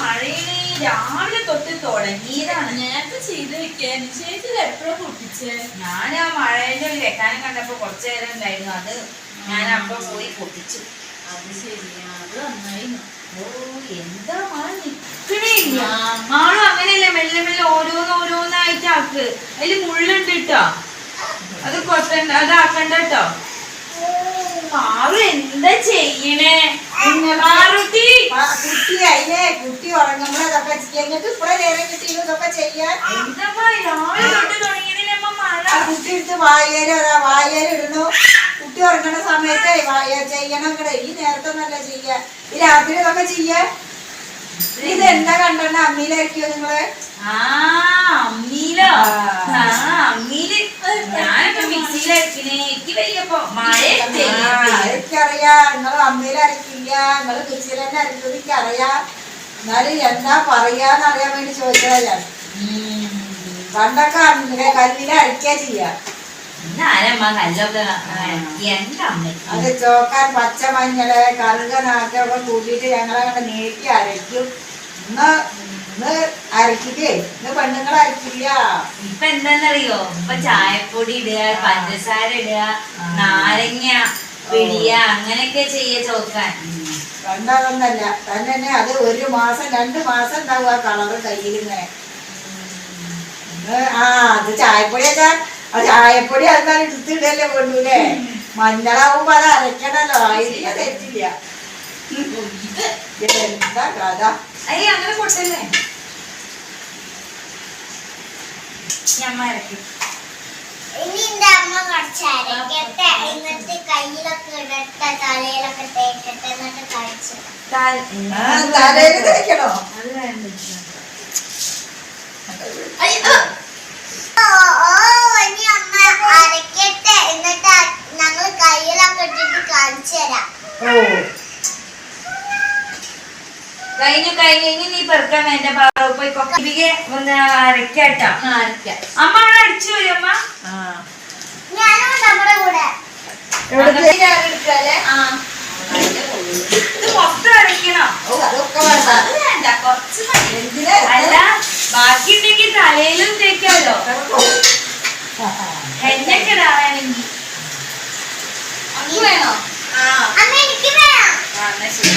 മഴയിൽ രാവിലെ തൊട്ട് തുടങ്ങിയതാണ്. നേരത്തെ ചെയ്ത് വെക്കാൻ ചേച്ചി എപ്പോഴും പൊട്ടിച്ചേ? ഞാൻ ആ മഴേന്റെ ഒരു വെക്കാനം കണ്ടപ്പോ കുറച്ചു നേരം ഉണ്ടായിരുന്നു. അത് ഞാൻ അപ്പൊ പോയി പൊട്ടിച്ചു. അത് ശരിയാ. അത് നന്നായിരുന്നു. ഓ അങ്ങനെയല്ലേ മെല്ലെ മെല്ലെ ഓരോന്ന് ഓരോന്നായിട്ട് ആക്ക്. അതിൽ മുള്ളുണ്ട് കേട്ടോ അത് കൊത്തണ്ട അതാക്കണ്ട കേട്ടോ എന്താ ചെയ്യണേ? കുട്ടി അതിനെ കുട്ടി ഉറങ്ങുമ്പോൾ അതൊക്കെ എന്നിട്ട് ഇപ്പഴേ നേരം കിട്ടിയിരുന്നു ഇതൊക്കെ ചെയ്യാൻ. കുട്ടി എടുത്ത് വായേൽ അതാ വായേൽ ഇടുന്നു. കുട്ടി ഉറങ്ങണ സമയത്ത് വായ ചെയ്യണം കൂടെ ഈ നേരത്തെ നല്ല ചെയ്യാ. ഈ രാത്രി ഇതൊക്കെ ചെയ്യാ? ഇത് എന്താ കണ്ടെണ്ണ അമ്മിയിലായിരിക്കോ നിങ്ങൾ? ആ അമ്മീലോ? ആ. അമ്മീൽ. ഞാനൊക്കെ മിക്സിയിലരക്കണേ എനിക്ക് വയ്യപ്പോ. മഴ അമ്മയിൽ അരക്കില്ല നിങ്ങൾ കൊച്ചിയിൽ തന്നെ അരക്കുന്നത് എനിക്ക് അറിയാം എന്നാലും എന്താ പറയാന്ന് അറിയാൻ വേണ്ടി ചോദിച്ചതാ ഞാൻ പണ്ടൊക്കെ കല്ലിൽ അരക്കാ ചെയ്യ. അത് ചോക്കാൻ പച്ച അത് ചോക്കാൻ പച്ചമഞ്ഞൾ കറുകനാക്കൊക്കെ കൂട്ടിയിട്ട് ഞങ്ങളങ്ങനെ നീട്ടി അരയ്ക്കും. ഇന്ന് ഇന്ന് അരക്കിട്ടേ ഇന്ന് പെണ്ണുങ്ങൾ അരക്കില്ല ഇപ്പൊ എന്താന്നറിയോ? ഇപ്പൊ ചായപ്പൊടി ഇടുക പഞ്ചസാര ഇടുക നാരങ്ങ. പിടിയ അങ്ങനെയൊക്കെ ചെയ്യ ചോക്കാൻ. കണ്ടതൊന്നല്ല തന്നെ തന്നെ അത് ഒരു മാസം രണ്ട് മാസം ഉണ്ടാവും ആ കളറ് കയ്യിലിങ്ങനെ. ആ അത് ചായപ്പൊടിയൊക്കെ ആ ചായപ്പൊടി അതെന്തായാലും എടുത്തിടല്ലേ വേണ്ടൂലേ മഞ്ഞളാവുമ്പോ അത് അരക്കണല്ലോ ആയിരിക്കും തെറ്റില്ല. എന്താ കഥ? അയ്യ അങ്ങനെ കൊടുത്തല്ലേ ഞമ്മ ഇറക്കി ഇനി എന്റെ അമ്മ കുറച്ച് അരക്കട്ടെ എന്നിട്ട് തലയിൽ തേക്കണോ? കഴിഞ്ഞു കഴിഞ്ഞു. ഇനി നീ പെറുക്കാൻ എന്റെ പാറ. പോയി കൊക്കിരികെ ഒന്ന് അരക്കാട്ടോ അമ്മ അവിടെ അടിച്ചു വരും അമ്മ. ആ ഞാനും നമ്മുടെ കൂടെ. ഇത് മൊത്തം അരക്കണോ ഓ അതൊക്കെ വേണ്ട. കുറച്ച് അല്ല ബാക്കി ഉണ്ടെങ്കിൽ തലയിലും തേക്കാലോ. എണ്ണയൊക്കെ ഇടാണെങ്കിൽ വേണോ? ആ. അമ്മ വേണം. ആ, എന്നാ ശരി.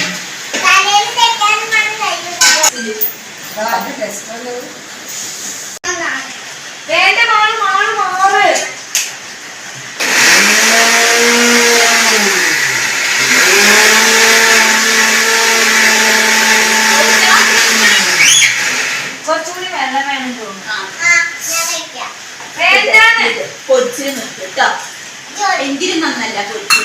വേണ്ട മാൾ മാൾ മാറ് കുറച്ചുകൂടി വെള്ളം വേണം തോന്നുന്നു ആ ഞാൻ തേക്കാം വേണ്ടാന്ന് പൊടിച്ച് കേട്ടോ ജോലി എങ്കിലും നന്നല്ല പൊടിച്ച്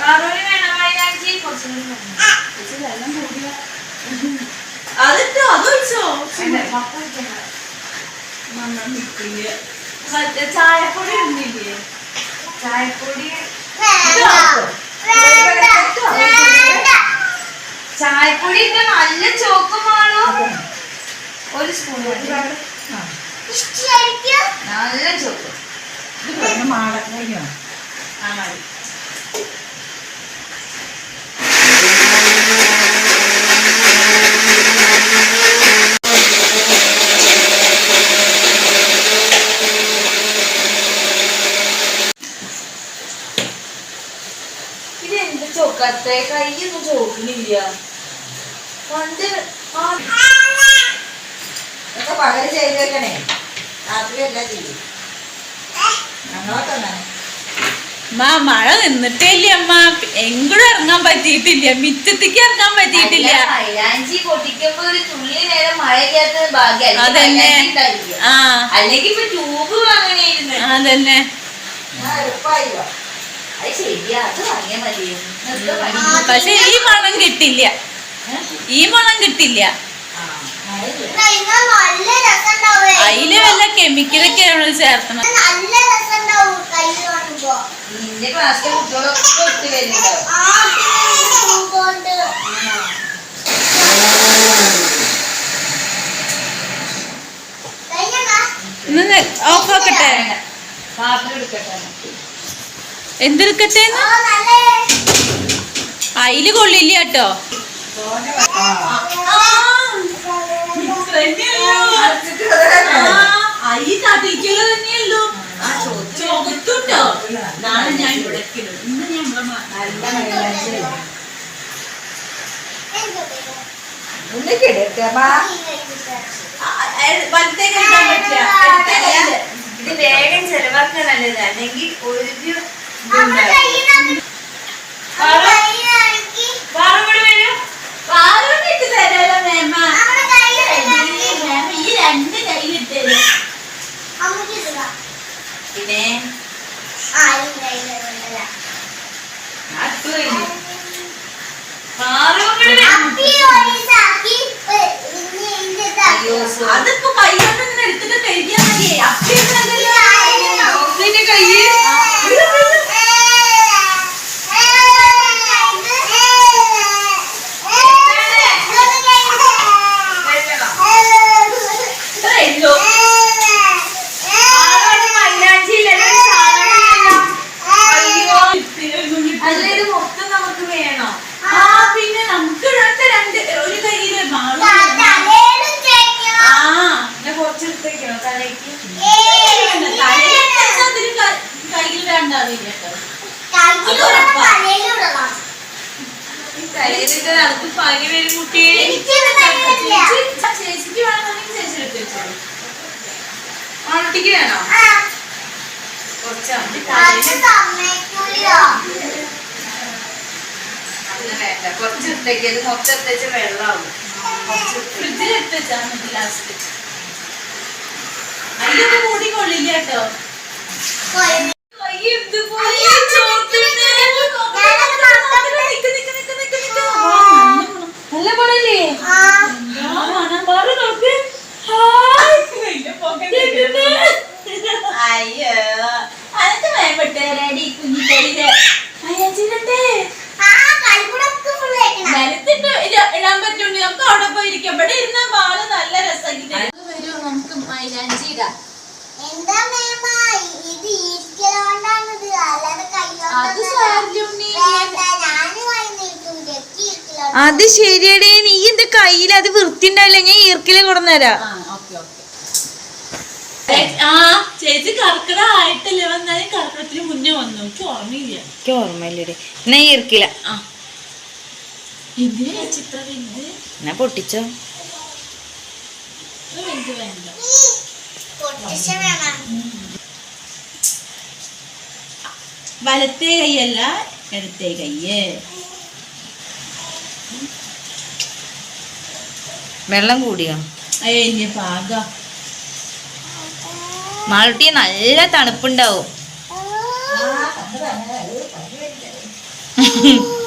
പാറോളി വേണം വയനാട്ടി കുറച്ചുകൂടി വേണം. അതിട്ടോ അതൊഴിച്ചോ വേണ്ട, മൊത്തം ഒഴിക്കണ്ട. മറ്റേ ചായപ്പൊടി ഇടുന്നില്ലേ? ചായപ്പൊടി ചായപ്പൊടി ഇട്ട് നല്ല ചോക്കുമാണോ ഒരു സ്പൂൺ നല്ല ചോക്ക്. മാടക്കഴിഞ്ഞോ ആ മതി ഇത് എന്ത് ചോക്കാത്ത കൈയൊന്നും ചോക്കുന്നില്ല പണ്ട് ആ ഇതൊക്കെ പകൽ ചെയ്ത് വെക്കണേ രാത്രി അല്ല ചെയ്യും ഞങ്ങളൊക്കെ അങ്ങനെ അമ്മ മഴ നിന്നിട്ടേ ഇല്ല അമ്മ. എങ്കിലും ഇറങ്ങാൻ പറ്റിയിട്ടില്ല. മിറ്റത്തേക്ക് ഇറങ്ങാൻ പറ്റിയിട്ടില്ല. മൈലാഞ്ചി പൊട്ടിക്കുമ്പോ ഒരു തുള്ളി നേരം മഴയ്ക്കകത്ത് ഭാഗ്യം അതന്നെ. ആ. അല്ലെങ്കിൽ ഇപ്പൊ ട്യൂബ് വാങ്ങണേയിരുന്നു. അതന്നെ. എളുപ്പമായില്ല അത് ശരിയാ വാങ്ങിയാ. പക്ഷെ ഈ മണം കിട്ടില്ല. ഈ മണം കിട്ടില്ല. അതിൽ വല്ല കെമിക്കലൊക്കെ നമ്മൾ ചേർത്തണം? നിന്റെ ക്ലാസ്സിലെ കുട്ടികളൊക്കെ ഓഫ് ആക്കട്ടെ? പാത്രം എടുക്കട്ടെ? എന്തെടുക്കട്ടെ ഓ നല്ല അയിൽ കൊള്ളില്ല കേട്ടോ. ഇത് വേഗം ചെലവാക്കാൻ നല്ലത് അല്ലെങ്കിൽ ഒരു പിന്നെ? ആരും കയ്യിലിടുന്നില്ല അടുത്ത് കഴിഞ്ഞു പാറമ്പടി വരും അപ്പി ഒരിസാക്കി ഇനി ഇതിന്റെ അയ്യോ സോ- അതിപ്പോ കൈ കൊണ്ട് ഇങ്ങനെ എടുത്തിട്ട് കഴിക്കാൻ മതിയേ അപ്പിയൊന്നുമല്ലല്ലോ നിന്റെ കയ്യ് കഴിക്കണം ഇത്രേ ഉള്ളൂ ആരോട് മൈലാഞ്ചി ഇല്ലല്ലോ സാധനമില്ലല്ലോ അയ്യോ അല്ല ഇത് മൊത്തം നമുക്ക് വേണോ ആ പിന്നെ നമുക്ക് രണ്ട് രണ്ട് ഒരു കയ്യിൽ മാളും ആ എന്നാ കുറച്ചെടുത്തേക്കണോ തലയ്ക്ക് അതിന് കയ്യിൽ വേണ്ടാവില്ല കേട്ടോ ഈ തലയിലിട്ട് നമുക്ക് പനി വരും കുട്ടിയെ ചേച്ചിക്ക് വേണമെന്നുണ്ടെങ്കിൽ ചേച്ചി എടുത്ത് വെച്ചോളൂ ആൺകുട്ടിക്ക് വേണോ കുറച്ചാ അങ്ങനെ വേണ്ട കുറച്ചെടുത്തേക്ക് ഇത് മൊത്തം എടുത്തേച്ച വെള്ളമാവും ഫ്രിഡ്ജിൽ എടുത്ത് വെച്ചാൽ മതി ലാസ്റ്റ് അതിലൊക്കെ മൂടി കൊള്ളില്ല കേട്ടോ. നല്ല അയ്യോ. അതൊക്കെ റെഡി കുഞ്ഞിക്കടിയിൽ അയ്യച്ചിരട്ടെ നിലത്തിട്ട് ഇടാൻ നമുക്ക് അവിടെ പോയിരിക്കാം ഇവിടെ ഇരുന്ന വാൾ നല്ല വരൂ നമുക്ക് മൈലാഞ്ചി ഇടാം. എന്താ മേമ ഇത് ഈർക്കലോണ്ടാണിത് അല്ലാതെ അത് സാരിലുണ്ണി അത് ശരിയടേ നീ എന്റെ കയ്യിൽ അത് വൃത്തി ഉണ്ടാവില്ല ഞാൻ ഈർക്കിൽ കൊടുന്നേരാ ആ ഓക്കെ ഓക്കെ. ആ ചേച്ചി കർക്കിടക ആയിട്ടല്ലേ? വന്നാലും കർക്കിടത്തിന് മുന്നേ വന്നു. എനിക്ക് ഓർമ്മയില്ല. എനിക്ക് ഓർമ്മയില്ലേ എന്നാ ഈർക്കില. ആ. എന്നാ പൊട്ടിച്ചോ? വലത്തേ കൈയല്ല ഇടത്തേ കയ്യ് വെള്ളം കൂടിയോ? അയ്യ പാക. മാളുട്ടി നല്ല തണുപ്പുണ്ടാവും.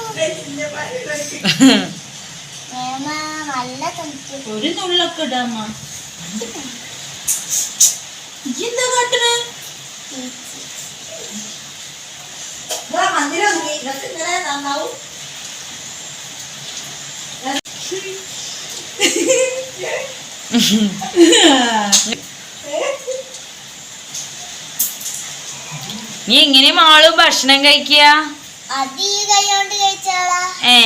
ഒരു നുള്ളൊക്കെ ഇടാമ്മ എന്താ കാട്ടണ? മന്ദിരം ഇതൊക്കെ ഇങ്ങനെ നന്നാവും. നീ എങ്ങനെ മാളും ഭക്ഷണം കഴിക്കുക? ഏ?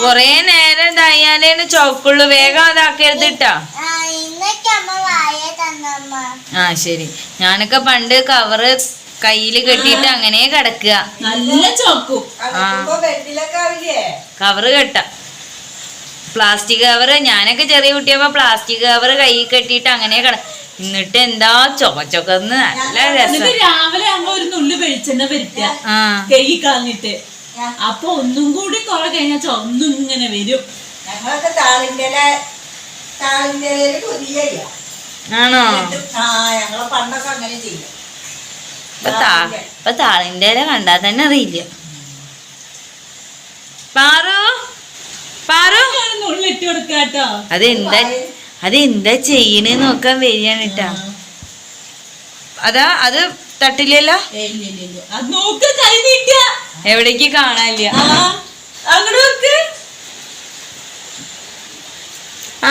കൊറേ നേരം ഇതായാലേന്ന് ചോക്കുള്ളു. വേഗം അതാക്കരുത് ഇട്ടാ ആ ഇന്നൊക്കെ അമ്മ ആ ശരി. ഞാനൊക്കെ പണ്ട് കവറ് കയ്യിൽ കെട്ടിട്ട് അങ്ങനെ കിടക്കുക നല്ല ചോക്കും. കവറ് കെട്ട. Plastic cover. ഞാനൊക്കെ ചെറിയ കുട്ടിയപ്പോ പ്ലാസ്റ്റിക് കവറ് കൈ കെട്ടിട്ട് അങ്ങനെ കിട എന്നിട്ട് എന്താ ചൊക്കച്ചൊക്കന്ന് നല്ല രസം. എന്നിട്ട് രാവിലെ ആകുമ്പോ ഒരു നുള്ളി വെളിച്ചെണ്ണ വരുത്തുക ആ. കൈ കളഞ്ഞിട്ട്. അപ്പൊ ഒന്നും കൂടി കുറെ കഴിഞ്ഞാൽ ചൊന്നും ഇങ്ങനെ വരും. ഞങ്ങളൊക്കെ താളിന്റെ താളിന്റെ പുതിയ ആണോ? ആ ഞങ്ങളെ പണ്ടൊക്കെ അങ്ങനെ ചെയ്യും. ഇപ്പൊ താളിന്റെ ഇല കണ്ടാ തന്നെ അറിയില്ല. പാറു? പാറു? ഒരു ഇട്ട് കൊടുക്കാട്ടോ. അതെന്താ? അതെന്താ ചെയ്യണേ നോക്കാൻ വരികയാണ് കേട്ടാ അതാ അത് തട്ടില്ലല്ലോ? നീട്ട എവിടേക്ക് കാണാനില്ല. ആ അങ്ങോട്ട് നോക്ക്.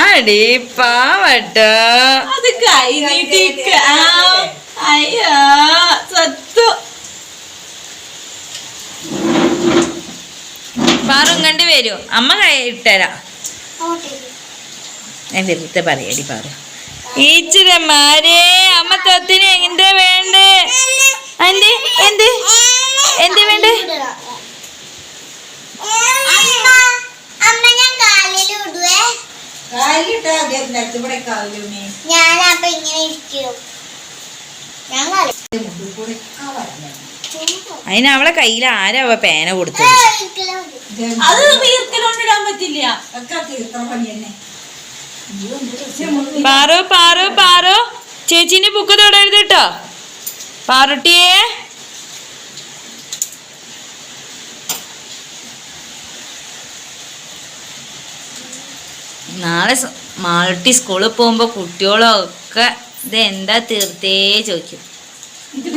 അടി പാവട്ട. അത് കൈ ആ അയ്യോ സത്തു. പാറും കണ്ട് വരൂ. അമ്മ കൈ ഇട്ടരാ. എന്റെ അടുത്ത് പറയടി പാറു. ഈച്ചിരമാരെ അമ്മ തൊത്തിന് എന്റെ വേണ്ടേ? എന്ത് എന്ത്? എന്ത് വേണ്ടേ? ഞാൻ ഞാനപ്പൊ ഇങ്ങനെ ഇരിക്കും. ഞാൻ അതിന് അവളെ കയ്യിൽ ആരാ അവ പേന കൊടുത്തത്? അത് തീർക്കലോണ്ടിടാൻ പറ്റില്ല. ഒക്കെ തീർത്ഥം പണി തന്നെ. പാറു പാറു പാറു. ചേച്ചിന്റെ ബുക്ക് തൊടരുത് കേട്ടോ പാറുട്ടിയേ. നാളെ മാളട്ടി സ്കൂളിൽ പോകുമ്പോ കുട്ടികളൊക്കെ ഇത് എന്താ തീർത്തേ ചോദിക്കും.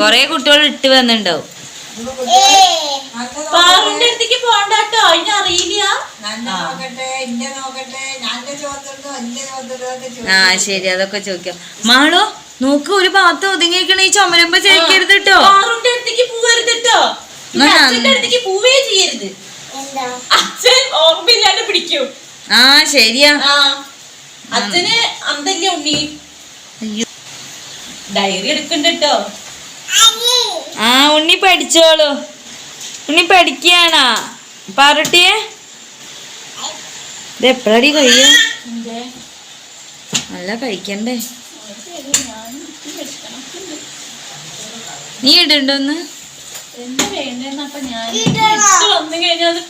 കുറേ കുട്ടികൾ ഇട്ട് വന്നിണ്ടാവും. ഏയ്. പാറുന്റെ അടുത്തേക്ക് അതിനറിയില്ല ചോദിച്ചിട്ടോ എന്റെ ചോദിച്ചിട്ടോ ആ. ശരി അതൊക്കെ ചോദിക്കാം. മാളോ നോക്ക് ഒരു ഭാഗത്ത് ഒതുങ്ങിക്കണ ഈ ചുമരുമ്പോ ചേക്കരുത് കേട്ടോ പാറുന്റെ അടുത്തേക്ക് പോവരുത് കേട്ടോ അച്ഛന്റെ അടുത്തേക്ക് പോവേ ചെയ്യരുത്. എന്താ? അച്ഛൻ ഓർമ്മയില്ലാണ്ട് പിടിക്കും. ആ ശരിയാ. അച്ഛന് അന്തല്ലേ ഉണ്ണി. അയ്യോ. ഡയറി എടുക്കണ്ട കേട്ടോ. ആ ഉണ്ണി പഠിച്ചോളൂ. ഉണ്ണി പഠിക്കുകയാണോ. പാറട്ടിയെ? ഇത് എപ്പോഴടി കഴിയും? നല്ല കഴിക്കണ്ടേ. നീ ഇടണ്ടോന്ന് എന്താ വേണ്ടെന്നപ്പൊ ഞാൻ വന്നു കഴിഞ്ഞാൽ അത്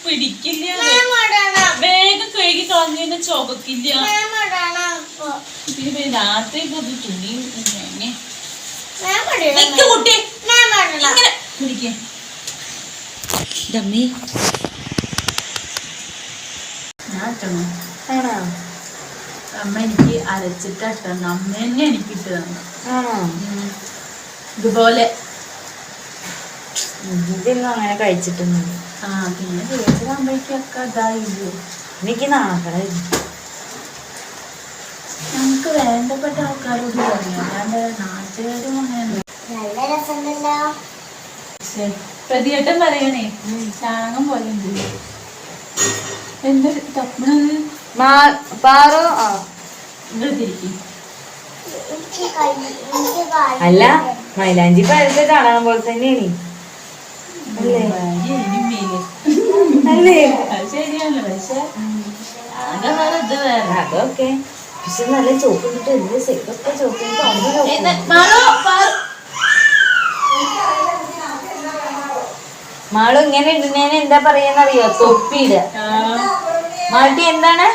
ഞാൻ ഇടണം. വേഗം കഴുകി കളഞ്ഞു ചുവക്കില്ല. പിന്നെ രാത്രി തുണി. കുട്ടി. പിടിക്കേ ഡമ്മി അമ്മ എനിക്ക് അരച്ചിട്ട് ഇട്ടണം അമ്മ തന്നെ എനിക്ക് ഇട്ട് തന്നു ഇതുപോലെ ഇതൊന്നും അങ്ങനെ കഴിച്ചിട്ടൊന്നും ആ പിന്നെ ചേച്ചിയാകുമ്പോഴേക്കൊക്കെ ഇതായില്ലോ എനിക്ക് നാളെ നമുക്ക് വേണ്ടപ്പെട്ട ആൾക്കാരോട് പറയാം അല്ലാണ്ട് നാട്ടുകാരും അങ്ങനെ നല്ല രസമുണ്ടല്ലോ പ്രതിയേട്ടൻ പറയണേ ചാണകം പോലെ ഉണ്ട്. എന്താ തപ്പണത്? പാറോ? ആ. അല്ല മൈലാഞ്ചി പഴുത്ത ചാണകം പോലെ തന്നെയാണ്. അല്ലേ? പക്ഷെ അതൊക്കെ. പക്ഷെ നല്ല ചോക്കിട്ട് കിട്ടും. എന്ത് സൈഡൊക്കെ ചോപ്പ് ഇത് മാറോ, മാറോ. മാളു ഇങ്ങനെ ഇടുന്നതിന് എന്താ പറയാന്നറിയോ? തൊപ്പിയിട ആ, മാട്ടി എന്താണ്.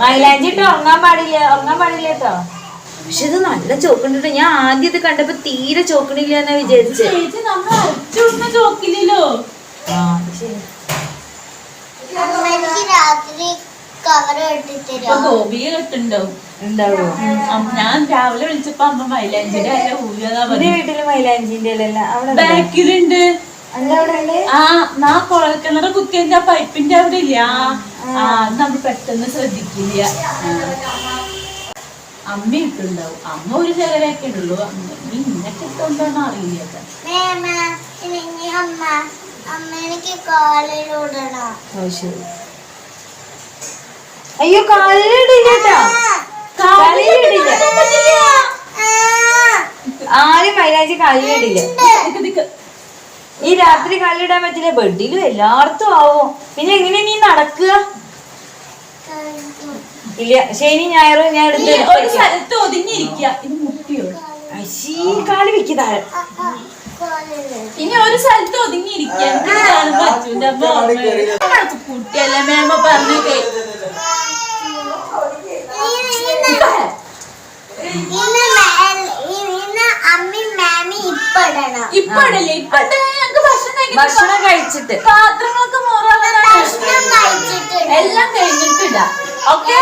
മൈലാഞ്ചി ഇട്ടോ ഉറങ്ങാൻ പാടില്ല. ഉറങ്ങാൻ പാടില്ല കേട്ടോ പക്ഷെ ഇത് നല്ല ചോക്കുണ്ടിട്ട്. ഞാൻ ആദ്യം ഇത് കണ്ടപ്പോ തീരെ ചോക്കണില്ല എന്നാ വിചാരിച്ചേ. ചോക്കില്ലല്ലോ. രാത്രി കവർ കെട്ടുണ്ടാവും. ഉണ്ടാവോ അമ്മ- ഞാൻ രാവിലെ വിളിച്ചപ്പോ അമ്മ മൈലാഞ്ചിന്റെ അല്ല ഊരിയതാ എന്റെ പറഞ്ഞു വീട്ടിൽ മൈലാഞ്ചിന്റെ? ബാക്കിലുണ്ട്. ആ നാ കുഴൽക്കിണറ് കുത്തിയതിന്റെ ആ പൈപ്പിന്റെ അവിടെ ഇല്ല. ആ. നമ്മൾ പെട്ടെന്ന് ശ്രദ്ധിക്കില്ല. അമ്മ ഇട്ടുണ്ടാവും. അമ്മ ഒരു ചിലരൊക്കെ ഉള്ളൂ അമ്മ ഇന്നൊക്കെ ഇട്ടുണ്ടോന്ന് അറിയില്ല അയ്യോ കാലിലിടില്ല ആരും മൈലാഞ്ചി കാലിലിടില്ല ദിക്ക് ദിക്ക്. ഈ രാത്രി കാലിലിടാൻ പറ്റില്ല ബെഡിലും എല്ലായിടത്തും ആവോ. പിന്നെ എങ്ങനെ നീ നടക്കുക? ഇല്ല ശനി ഞായറും ഞാൻ എടുത്ത് ഒരു സ്ഥലത്ത് ഒതുങ്ങിയിരിക്കുക. ഇത് മുട്ടിയോ കാൽ വെക്ക് താഴെ. ഇനി ഒരു സ്ഥലത്ത് കാണാൻ പറ്റൂല കുട്ടിയല്ലേ മേമ പറഞ്ഞു ഇന്ന് മേ- ഇന്ന് അമ്മി മാമി ഇപ്പടണം ഇപ്പഴല്ലേ ഇപ്പൊ ഞങ്ങക്ക് ഭക്ഷണം കഴിച്ചിട്ട്. പാത്രങ്ങളൊക്കെ എല്ലാം കഴിഞ്ഞിട്ടില്ല. ഓക്കെ?